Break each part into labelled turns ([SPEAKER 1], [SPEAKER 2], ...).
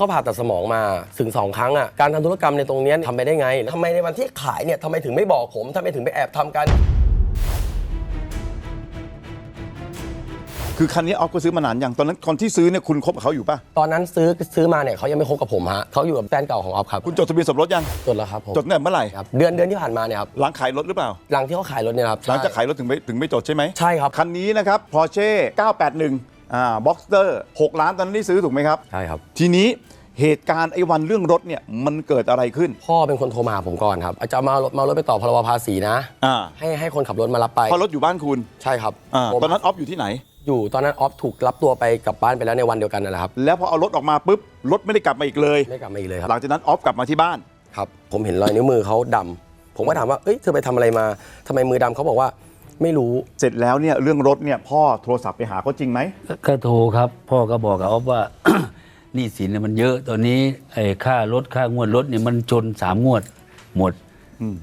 [SPEAKER 1] เขาผ่าตัดสมองมาถึงสองครั้งอะการทำธุรกรรมในตรงเนี้ยทำไปได้ไงทำไมในวันที่ขายเนี่ยทำไมถึงไม่บอกผมทำไมถึงไปแอบทำกัน
[SPEAKER 2] คือคันนี้ออฟก็ซื้อมานานอย่างตอนนั้นคนที่ซื้อเนี่ยคุณคบกับเขาอยู่ป่ะ
[SPEAKER 1] ตอนนั้นซื้อซื้อมาเนี่ยเขายังไม่คบกับผมฮะเขาอยู่กับแฟนเก่าของออฟครับ
[SPEAKER 2] คุณจดทะเบียนสมรสยัง
[SPEAKER 1] จดแล้วครับผม
[SPEAKER 2] จดตั้งแต่เมื่อไหร่
[SPEAKER 1] ครับเดือนเดือนที่ผ่านมาเนี่ยครับ
[SPEAKER 2] หลังขายรถหรือเปล่า
[SPEAKER 1] หลังที่เขาขายรถเนี่ยครับ
[SPEAKER 2] หลังจาก
[SPEAKER 1] ใช่
[SPEAKER 2] ขายรถถึงไม่ถึงไม่จดใช่ไหม
[SPEAKER 1] ใช่ครับ
[SPEAKER 2] คันนี้นะครับ Porsche 981 อ่า Boxster 6ล้านตอนนั้นที่ซื้อถูกไหมครับ
[SPEAKER 1] ใช่ครับ
[SPEAKER 2] ทีนี้เหตุการณ์ไอ้วันเรื่องรถเนี่ยมันเกิดอะไรขึ้น
[SPEAKER 1] พ่อเป็นคนโทรมาหาผมก่อนครับจะมารถมารถไปต่อพรบภาษีนะ
[SPEAKER 2] อ่า
[SPEAKER 1] ให้ให้คนขับรถมารับไป
[SPEAKER 2] เพราะรถอยู่บ้านคุณ
[SPEAKER 1] ใช่ครับ
[SPEAKER 2] อ่า
[SPEAKER 1] ผม
[SPEAKER 2] ตอนนั้นออฟอยู่ที่ไหน
[SPEAKER 1] อยู่ตอนนั้นออฟถูกรับตัวไปกลับบ้านไปแล้วในวันเดียวกันนั่นแหละครับ
[SPEAKER 2] แล้วพอเอารถออกมาปุ๊บรถไม่ได้กลับมาอีกเลย
[SPEAKER 1] ไม่กลับมาอีกเลยครับ
[SPEAKER 2] หลังจากนั้นออฟกลับมาที่บ้าน
[SPEAKER 1] ครับผมเห็นรอยนิ้วมือเขาดำผมก็ถามว่า เอ้ย เธอไปทำอะไรมาทำไมมือดำเขาบอกว่า ไม่รู้
[SPEAKER 2] เสร็จแล้วเนี่ยเรื่องรถเนี่ยพ่อโทรศัพท์ไปหาเขาจริงไหม
[SPEAKER 3] ก็ก็โทรครับ พ่อก็บอกกับออฟว่า หนี้สินเนี่ยมันเยอะตอนนี้ไอ้ค่ารถค่างวดรถเนี่ยมันชนสามงวดหมด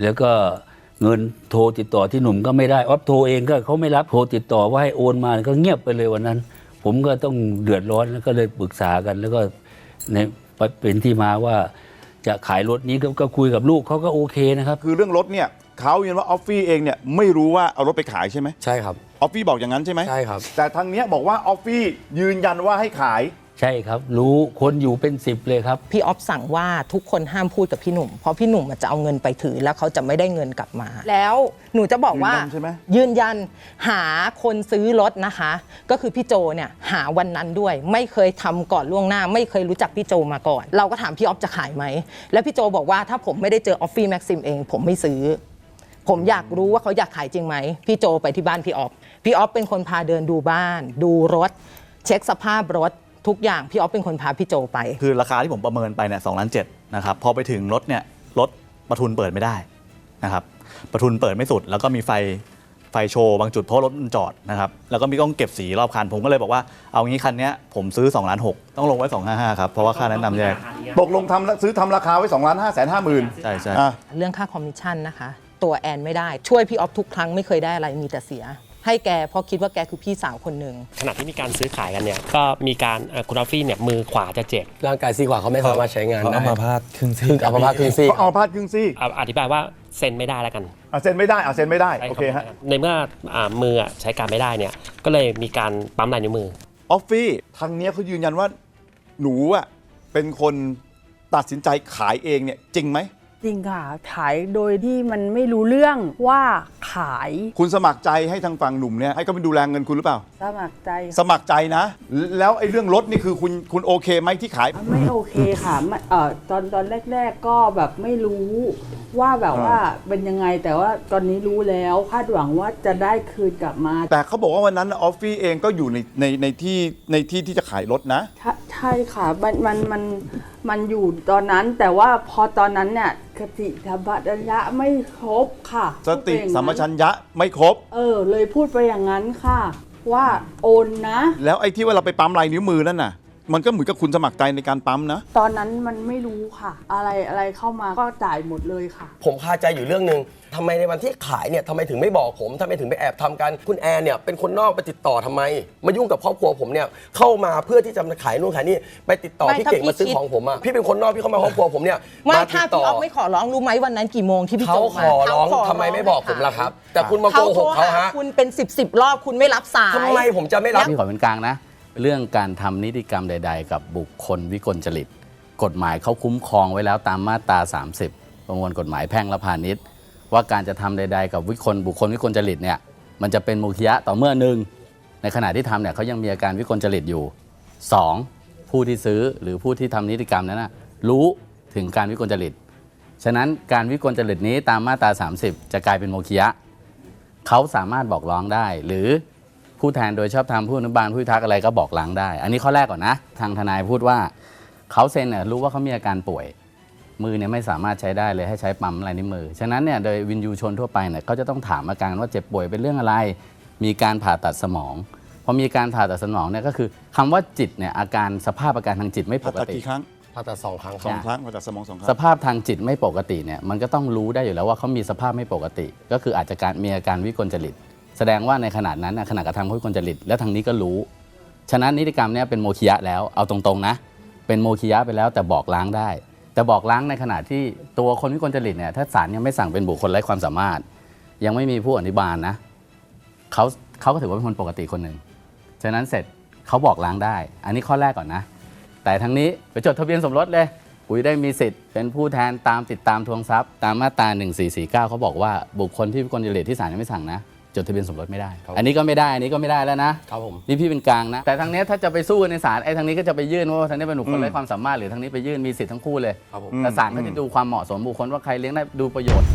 [SPEAKER 3] แล้วก็เงินโทรติดต่อที่หนุ่มก็ไม่ได้ออฟโทรเองก็เขาไม่รับโทรติดต่อว่าให้โอนมาก็เงียบไปเลยวันนั้น ผมก็ต้องเดือดร้อนแล้วก็เลยปรึกษากันแล้วก็ในเป็นที่มาว่าจะขายรถนี้ก็ก็คุยกับลูกเขาก็โอเคนะครับ
[SPEAKER 2] คือเรื่องรถเนี่ย เขายืนว่าออฟฟี่เองเนี่ยไม่รู้ว่าเอารถไปขายใช่ไหม
[SPEAKER 1] ใช่ครับ
[SPEAKER 2] ออฟฟี่บอกอย่างนั้นใช่ไหม
[SPEAKER 1] ใช่ครับ
[SPEAKER 2] แต่ทางเนี้ยบอกว่าออฟฟี่ยืนยันว่าให้ขาย
[SPEAKER 3] ใช่ครับ รู้คนอยู่เป็นสิบเลยครับ
[SPEAKER 4] พี่ออฟสั่งว่าทุกคนห้ามพูดกับพี่หนุ่ม เพราะพี่หนุ่มอะจะเอาเงินไปถือแล้วเขาจะไม่ได้เงินกลับมา แล้วหนูจะบอกว่า
[SPEAKER 2] ยืนยันใช่ไหม
[SPEAKER 4] ยืนยันหาคนซื้อรถนะคะ ก็คือพี่โจเนี่ยหาวันนั้นด้วย ไม่เคยทำก่อนล่วงหน้า ไม่เคยรู้จักพี่โจมาก่อน เราก็ถามพี่ออฟจะขายไหมแล้วพี่โจบอกว่าถ้าผมไม่ได้เจอออฟฟี่แม็กซิมเอง ผมไม่ซื้อ ผมอยากรู้ว่าเขาอยากขายจริงไหมพี่โจไปที่บ้านพี่ออฟพี่ออฟเป็นคนพาเดินดูบ้าน ดูรถ เช็คสภาพรถทุกอย่างพี่ออฟเป็นคนพาพี่โจไป
[SPEAKER 5] คือราคาที่ผมประเมินไปเนี่ยสองล้านเจ็ดนะครับพอไปถึงรถเนี่ยรถประทุนเปิดไม่ได้นะครับประทุนเปิดไม่สุด แล้วก็มีไฟไฟโชว์บางจุดเพราะรถมันจอดนะครับแล้วก็มีกล้องเก็บสีรอบคันผมก็เลยบอกว่าเอางี้คันเนี้ยผมซื้อ2ล้าน6ต้องลงไว้255ครับเพราะว่าค่าแนะนำแยก
[SPEAKER 2] ตกลงทำซื้อทำราคาไว้2ล้าน5แสนห้าหมื่น
[SPEAKER 5] ใช่ใช่
[SPEAKER 2] อะ
[SPEAKER 4] เรื่องค่าคอมมิชชั่นนะคะ ตัวแอนไม่ได้ ช่วยพี่ออฟทุกครั้งไม่เคยได้อะไรมีแต่เสีย ให้แกเพราะคิดว่าแกคือพี่สาวคนหนึ่ง
[SPEAKER 6] ขณะที่มีการซื้อขายกันเนี่ยก็มีการเอ่อคุณออฟฟี่เนี่ยมือขวาจะเจ็บ
[SPEAKER 1] ร่างกายซีกว่าเขาไม่สามารถใช้งาน
[SPEAKER 7] เขา
[SPEAKER 1] ได้
[SPEAKER 7] เอามาพาดครึ่งซี
[SPEAKER 1] คือกอัมพาตครึ่งซีก
[SPEAKER 2] ก็เอาพาดครึ่งซี่
[SPEAKER 6] อะอธิบายว่าเซ็นไม่ได้แล้วกัน
[SPEAKER 2] อะเซ็นไม่ได้อะเซ็นไม่ได้
[SPEAKER 6] ใช้
[SPEAKER 2] โอเคฮะ
[SPEAKER 6] ในเมื่ออ่ามืออะใช้การไม่ได้เนี่ย ก็เลยมีการปั๊มลายนิ้วมือ
[SPEAKER 2] ออฟฟี่ทางเนี้ยเขายืนยันว่า หนูอะเป็นคนตัดสินใจขายเองเนี่ยจริงไหม
[SPEAKER 8] จริงค่ะ ขายโดยที่มันไม่รู้เรื่องว่าขาย
[SPEAKER 2] คุณสมัครใจให้ทางฝั่งหนุ่มเนี่ยให้เขาไปดูแลเงินคุณหรือเปล่า
[SPEAKER 8] สมัครใจ
[SPEAKER 2] สมัครใจนะ แล้วไอ้เรื่องรถนี่คือคุณคุณโอเคไหมที่ขาย
[SPEAKER 8] ไม่โอเคค่ะไม่เอ่อตอนตอนแรก ๆ ก็แบบไม่รู้ว่าแบบว่าเป็นยังไงแต่ว่าตอนนี้รู้แล้วคาดหวังว่าจะได้คืนกลับมา
[SPEAKER 2] แต่เขาบอกว่าวันนั้นออฟฟี่เองก็อยู่ในในในที่ในที่ที่จะขายรถนะ
[SPEAKER 8] ใช่ใช่ค่ะมันมันมันมันอยู่ตอนนั้นแต่ว่าพอตอนนั้นเนี่ย สติสัมปชัญญะไม่ครบค่ะ
[SPEAKER 2] สติ
[SPEAKER 8] พูดไปอย่างนั้น
[SPEAKER 2] สัมปชัญญะไม่ครบ
[SPEAKER 8] เออ เลยพูดไปอย่างนั้นค่ะ ว่าโอนนะ
[SPEAKER 2] แล้วไอ้ที่ว่าเราไปปั๊มลายนิ้วมือนั่นน่ะ มันก็เหมือนกับคุณสมัครใจในการปั๊มนะ
[SPEAKER 8] ตอนนั้นมันไม่รู้ค่ะ อะไรอะไรเข้ามาก็จ่ายหมดเลยค่ะ
[SPEAKER 1] ผมคาใจอยู่เรื่องหนึ่งทำไมในวันที่ขายเนี่ยทำไมถึงไม่บอกผมทำไมถึงไปแอบทำกันคุณแอนเนี่ยเป็นคนนอกไปติดต่อทำไม มายุ่งกับครอบครัวผมเนี่ยเข้ามาเพื่อที่จะมาขายนู่นขายนี่ไปติดต่อ
[SPEAKER 4] ไม่
[SPEAKER 1] พี่
[SPEAKER 4] ถ้า
[SPEAKER 1] เก่ง
[SPEAKER 4] พี่
[SPEAKER 1] มาซื้อ
[SPEAKER 4] คิด
[SPEAKER 1] ของผมอะพี่เป็นคนนอกพี่เข้ามาครอบครัวผมเนี่ย
[SPEAKER 4] ไม่
[SPEAKER 1] มาติ
[SPEAKER 4] ถ้า
[SPEAKER 1] ด
[SPEAKER 4] พี่
[SPEAKER 1] ต่
[SPEAKER 4] อ
[SPEAKER 1] อ
[SPEAKER 4] อฟไม่ขอร้องรู้ไหมวันนั้นกี่โมงที่พี่
[SPEAKER 1] เขา
[SPEAKER 4] โจ
[SPEAKER 1] ข
[SPEAKER 4] มา
[SPEAKER 1] อร้อง
[SPEAKER 4] เขาข
[SPEAKER 1] ทำไมไม่บอกผมล่ะครับ แต่คุณมาโก
[SPEAKER 4] เขา
[SPEAKER 1] ห
[SPEAKER 4] โทร
[SPEAKER 1] กเขา
[SPEAKER 4] หา
[SPEAKER 1] ฮะ
[SPEAKER 4] คุณเป็นสิบสิบรอบคุณไม่รับสาย
[SPEAKER 1] ทำไมผมจะไม่รับ
[SPEAKER 3] พี่ขอเป็นกลางนะ เรื่องการทำนิติกรรมใด ๆ กับบุคคลวิกลจริต กฎหมายเขาคุ้มครองไว้แล้วตามมาตรา 30 ประมวลกฎหมายแพ่งและพาณิชย์ ว่าการจะทำใด ๆ กับวิคลบุคคลวิกลจริตเนี่ยมันจะเป็นโมฆะต่อเมื่อหนึ่งในขณะที่ทำเนี่ยเขายังมีอาการวิกลจริตอยู่ 2. ผู้ที่ซื้อหรือผู้ที่ทำนิติกรรมนั้นนะรู้ถึงการวิกลจริต ฉะนั้นการวิกลจริตนี้ตามมาตรา 30 จะกลายเป็นโมฆะเขาสามารถบอกร้องได้หรือ ผู้แทนโดยชอบธรรมผู้อนุบาลผู้พิทักษ์อะไรก็บอกล้างได้ อันนี้ข้อแรกก่อนนะ ทางทนายพูดว่าเขาเซ็นเนี่ยรู้ว่าเขามีอาการป่วย มือเนี่ยไม่สามารถใช้ได้เลยให้ใช้ปั๊มลายนิ้วมือ ฉะนั้นเนี่ยโดยวินยูชนทั่วไปเนี่ยเขาจะต้องถามอาการว่าเจ็บป่วยเป็นเรื่องอะไร มีการผ่าตัดสมองพอมีการผ่าตัดสมองเนี่ยก็คือคำว่าจิตเนี่ยอาการสภาพอาการทางจิตไม่ป
[SPEAKER 2] ผ่ากตัด
[SPEAKER 3] ติ
[SPEAKER 2] กี่ครั้ง
[SPEAKER 1] ผ่าตัดสองครั้งค
[SPEAKER 2] ส
[SPEAKER 1] รั
[SPEAKER 2] อบงครั้งผ่าตัดสมองสองครั้
[SPEAKER 3] ส
[SPEAKER 2] ง
[SPEAKER 3] ภาพทางจิตไม่ปกติเนี่ยมันก็ต้องรู้ได้อยู่แล้วว่าเขามีสภาพไม่ปกติ ก็คืออาจจะการมีอาการวิกลจริต แสดงว่าในขนาดนั้นน่ะขณะกระทำวิกลจริตและทางนี้ก็รู้ ฉะนั้นนิติกรรมเนี่ยเป็นโมฆะแล้วเอาตรงๆนะ เป็นโมคิยะไปแล้วแต่บอกล้างได้ แต่บอกล้างในขณะที่ตัวคนวิกลจริตเนี่ยถ้าศาลยังไม่สั่งเป็นบุคคลไร้ความสามารถ ยังไม่มีผู้อนุบาลนะเขาเขาก็ถือว่าเป็นคนปกติคนหนึ่งฉะนั้นเสร็จเขาบอกล้างได้ อันนี้ข้อแรกก่อนนะ แต่ทั้งนี้ไปจดทะเบียนสมรสเลยอุ๋ยได้มีสิทธิ์เป็นผู้แทนตามติดตามทวงทรัพย์ ตามมาตรา1449เขาบอกว่าบุคคลที่วิกลจริตที่ศาลยังไม่สั่งนะ จดทะเบียนสมรสไม่ได้
[SPEAKER 1] ครับ
[SPEAKER 3] อันนี้ก็ไม่ได้อันนี้ก็ไม่ได้แล้วนะ
[SPEAKER 1] ครับผม
[SPEAKER 3] นี่พี่เป็นกลางนะ แต่ทางเนี้ยถ้าจะไปสู้กันในศาลไอ้ทางนี้ก็จะไปยื่นว่าทางนี้เป็นบุคคล
[SPEAKER 2] อืม
[SPEAKER 3] ไร้ความสามารถหรือทางนี้ไปยื่นมีสิทธิ์ทั้งคู่เลย
[SPEAKER 1] ครับผม
[SPEAKER 3] แต่ศาลก็จะดูความเหมาะสมบุคคลว่าใครเลี้ยงได้ดูประโยชน์